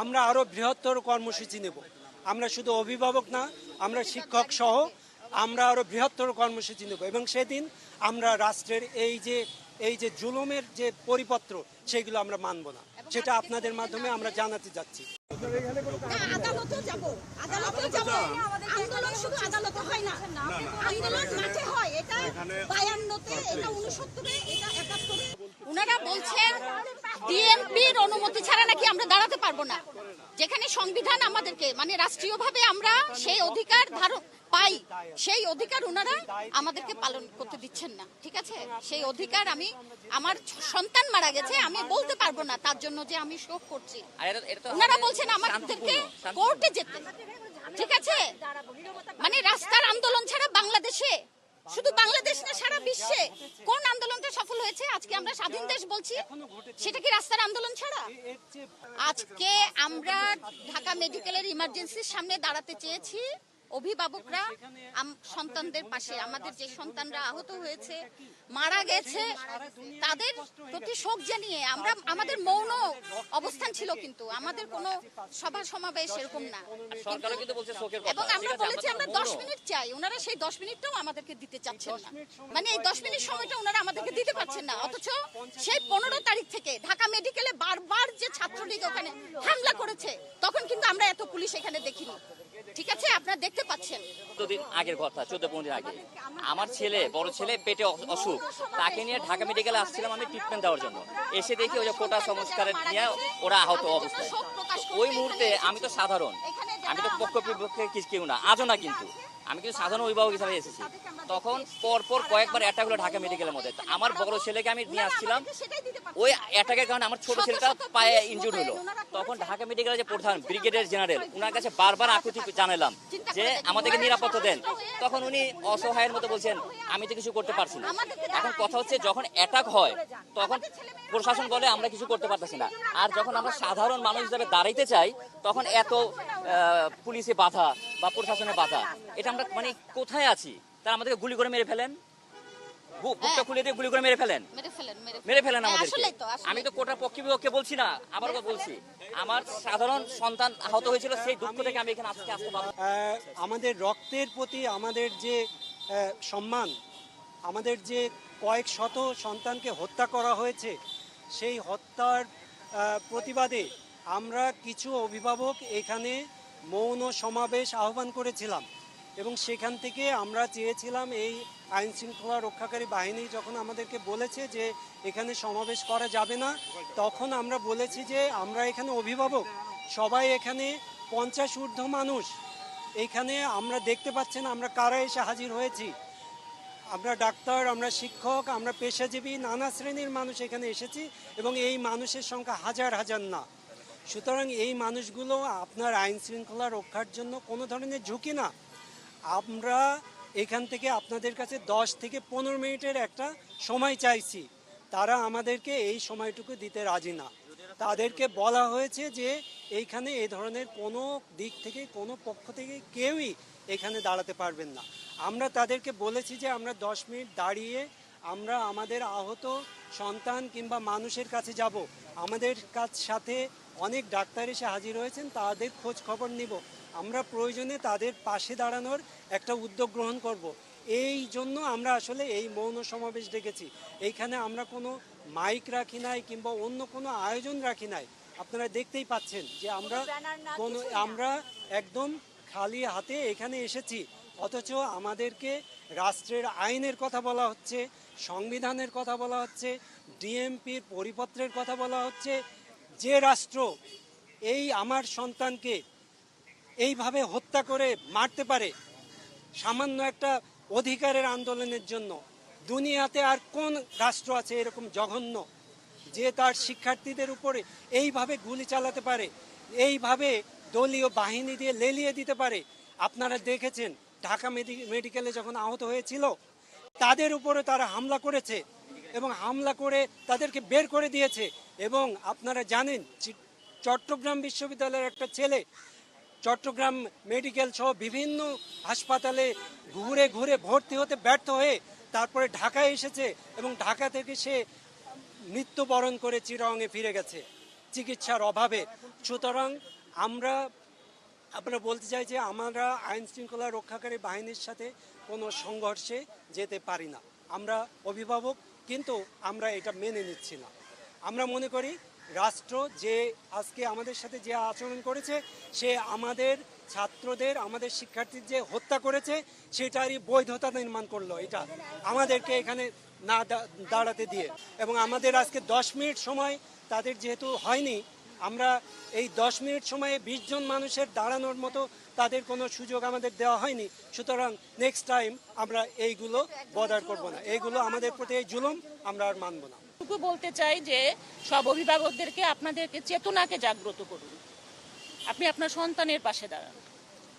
আমরা আরও বৃহত্তর কর্মসূচি নেব। আমরা শুধু অভিভাবক না আমরা শিক্ষক সহ আমরা আরও বৃহত্তর কর্মসূচি নেব এবং সেদিন আমরা রাষ্ট্রের এই যে এই যে জুলুমের যে পরিপত্র সেগুলো আমরা মানব না। সেটা আপনাদের মাধ্যমে আমরা জানাতে যাচ্ছি। আদালতেও যাব। আদালতেও যাব। আন্দোলন শুধু আদালতে হয় না। আন্দোলন মাঠে হয়। এটা বায়ান্নতে এটা উনসত্তরে এটা একাত্তরে। ওনারা বলছেন ডিএমপির অনুমতি ছাড়া নাকি আমরা দাঁড়াতে পারব না। যেখানে সংবিধান আমাদেরকে মানে রাষ্ট্রীয়ভাবে আমরা সেই অধিকার ধারণ পাই সেই অধিকার ওনারা আমাদেরকে পালন করতে দিচ্ছেন না। ঠিক আছে? সেই অধিকার আমি আমার সন্তান মারা গেছে আমি বলতে পারব না তার জন্য যে আমি শোক করছি। ওনারা বলছেন আমাদেরকে। কোর্টে যেতে ঠিক আছে? মানে রাস্তার আন্দোলন ছাড়া বাংলাদেশে শুধু বাংলাদেশ না সারা বিশ্বে কোন আন্দোলনটা সফল হয়েছে আজকে আমরা স্বাধীন দেশ বলছি সেটা কি রাস্তার আন্দোলন ছাড়া? আজকে আমরা ঢাকা মেডিকেলের ইমার্জেন্সির সামনে দাঁড়াতে চেয়েছি। অভিভাবকরা সন্তানদের পাশে আমাদের যে সন্তানরা আহত হয়েছে মারা গেছে তাদের প্রতি শোক জানিয়ে আমরা আমাদের মৌন অবস্থান ছিল কিন্তু আমাদের কোনো সভা সমাবেশ এরকম না। এবং আমরা বলেছি আমরা দশ মিনিট চাই ওনারা সেই দশ মিনিটটাও আমাদেরকে দিতে চাচ্ছেন না। মানে এই দশ মিনিট সময়টা ওনারা আমাদেরকে দিতে পারছেন না অথচ সেই পনেরো তারিখ থেকে ঢাকা মেডিকেলে বারবার যে ছাত্রলীগ ওখানে হামলা করেছে, তখন কিন্তু আমরা এত পুলিশ এখানে দেখিনি। ঠিক আছে? আপনারা দেখতে পাচ্ছেন। দিন আগের কথা, চোদ্দ পনেরো দিন আগে। আমার ছেলে, বড় ছেলে পেটে অসুখ। তাকে নিয়ে ঢাকা মেডিকেলে আসছিলাম আমি ট্রিটমেন্ট দেওয়ার জন্য। এসে দেখি ওই যে কোটা সংস্কারের নিয়ে ওরা আহত অবস্থায় ওই মুহূর্তে আমি তো সাধারণ। আমি তো পক্ষ বিপক্ষে কিছু কেউ না। আজও না কিন্তু। আমি কিন্তু সাধারণ অভিভাবক হিসাবে এসেছি। তখন পর পর কয়েকবার অ্যাটাক হলো ঢাকা মেডিকেলের মধ্যে। আমার বড় ছেলেকে আমি নিয়ে আসছিলাম। ওই অ্যাটাকের কারণে আমার ছোট ছেলেটা পায়ে পুলিশ ইনজুর্ড হলো। তখন ঢাকা মেডিকেলের যে প্রধান ব্রিগেডিয়ার জেনারেল ওনার কাছে বারবার আকুতি জানালাম যে আমাদেরকে নিরাপত্তা দেন। তখন উনি অসহায়ের মতো বলছেন আমি তো কিছু করতে পারছি না। এখন কথা হচ্ছে যখন অ্যাটাক হয় তখন প্রশাসন বলে আমরা কিছু করতে পারতেছি না। আর যখন আমরা সাধারণ মানুষ হিসাবে দাঁড়াইতে চাই তখন এত আহ, পুলিশে বাধা বা প্রশাসনের বাধা এটা আমরা মানে কোথায় আছি? তারা আমাদেরকে গুলি করে মেরে ফেলেন? বুকটা খুলে দিয়ে গুলি করে মেরে ফেলেন? মেরে ফেলেন হ্যাঁ, আমাদেরকে। আমি তো কোটা পক্ষে বিপক্ষে বলছি না আবার বলছি। আমার সাধারণ সন্তান আহত হয়েছিল সেই দুঃখ থেকে আমি এখানে আজকে আসতে পারব আহ, আমাদের রক্তের প্রতি আমাদের যে আহ, সম্মান আমাদের যে কয়েক শত সন্তানকে হত্যা করা হয়েছে সেই হত্যার প্রতিবাদে আমরা কিছু অভিভাবক এখানে মৌন সমাবেশ আহ্বান করেছিলাম এবং সেখান থেকে আমরা চেয়েছিলাম এই আইন শৃঙ্খলা রক্ষাকারী বাহিনী যখন আমাদেরকে বলেছে যে এখানে সমাবেশ করা যাবে না, তখন আমরা বলেছি যে আমরা এখানে অভিভাবক, সবাই এখানে পঞ্চাশ ঊর্ধ্ব মানুষ। এখানে আমরা দেখতে পাচ্ছেন আমরা কারা এসে হাজির হয়েছি। আমরা ডাক্তার, আমরা শিক্ষক, আমরা পেশাজীবী, নানা শ্রেণির মানুষ এখানে এসেছি এবং এই মানুষের সংখ্যা হাজার হাজার না। সুতরাং এই মানুষগুলো আপনার আইন শৃঙ্খলা রক্ষার জন্য কোনো ধরনের ঝুঁকি না। আমরা এখান থেকে আপনাদের কাছে দশ থেকে পনেরো মিনিটের একটা সময় চাইছি। তারা আমাদেরকে এই সময়টুকু দিতে রাজি না। তাদেরকে বলা হয়েছে যে, এইখানে এই ধরনের কোনো দিক থেকে, কোনো পক্ষ থেকে কেউই এখানে দাঁড়াতে পারবেন না। আমরা তাদেরকে বলেছি যে আমরা দশ মিনিট দাঁড়িয়ে আমরা আমাদের আহত সন্তান কিংবা মানুষের কাছে যাব। আমাদের কাছ সাথে অনেক ডাক্তার এসে হাজির হয়েছেন তাদের খোঁজ খবর নিব। আমরা প্রয়োজনে তাদের পাশে দাঁড়ানোর একটা উদ্যোগ গ্রহণ করব। এই জন্য আমরা আসলে এই মৌন সমাবেশ ডেকেছি। এইখানে আমরা কোনো মাইক রাখি নাই কিংবা অন্য কোনো আয়োজন রাখি নাই। আপনারা দেখতেই পাচ্ছেন যে আমরা কোনো আমরা একদম খালি হাতে এখানে এসেছি। অথচ আমাদেরকে রাষ্ট্রের আইনের কথা বলা হচ্ছে, সংবিধানের কথা বলা হচ্ছে, ডিএমপির পরিপত্রের কথা বলা হচ্ছে। যে রাষ্ট্র এই আমার সন্তানকে এইভাবে হত্যা করে মারতে পারে, সামান্য একটা অধিকারের আন্দোলনের জন্য। দুনিয়াতে আর কোন রাষ্ট্র আছে এরকম জঘন্য যে তার শিক্ষার্থীদের উপরে এইভাবে গুলি চালাতে পারে? এইভাবে দলীয় বাহিনী দিয়ে লেলিয়ে দিতে পারে। আপনারা দেখেছেন, ঢাকা মেডি- মেডিকেলে যখন আহত হয়েছিল, তাদের উপরে তারা হামলা করেছে এবং হামলা করে তাদেরকে বের করে দিয়েছে। এবং আপনারা জানেন চট্টগ্রাম বিশ্ববিদ্যালয়ের একটা ছেলে চট্টগ্রাম মেডিকেল সহ বিভিন্ন হাসপাতালে ঘুরে ঘুরে ভর্তি হতে ব্যর্থ হয়ে তারপরে ঢাকায় এসেছে এবং ঢাকা থেকে সে মৃত্যুবরণ করে চিরঙে ফিরে গেছে। চিকিৎসার অভাবে। সুতরাং আমরা আমরা বলতে চাই যে আমরা আইন শৃঙ্খলা রক্ষাকারী বাহিনীর সাথে কোনো সংঘর্ষে যেতে পারি না। আমরা অভিভাবক, কিন্তু আমরা এটা মেনে নিচ্ছি না। আমরা মনে করি রাষ্ট্র যে আজকে আমাদের সাথে যে আচরণ করেছে, সে আমাদের ছাত্রদের, আমাদের শিক্ষার্থীর যে হত্যা করেছে, সেটারই বৈধতা নির্মাণ করল এটা আমাদেরকে এখানে না দাঁড়াতে দিয়ে। এবং আমাদের আজকে দশ মিনিট সময় তাদের যেহেতু হয়নি আমরা এই দশ মিনিট সময়ে বিশ জন মানুষের দাঁড়ানোর মতো তাদের কোনো সুযোগ আমাদের দেওয়া হয়নি। সুতরাং নেক্সট টাইম আমরা এইগুলো বদার করব না। এইগুলো আমাদের প্রতি এই জুলুম, আমরা আর মানব না। টুকু বলতে চাই যে সব অভিভাবকদেরকে আপনাদেরকে চেতনাকে জাগ্রত করুন। আপনি আপনার সন্তানের পাশে দাঁড়ান।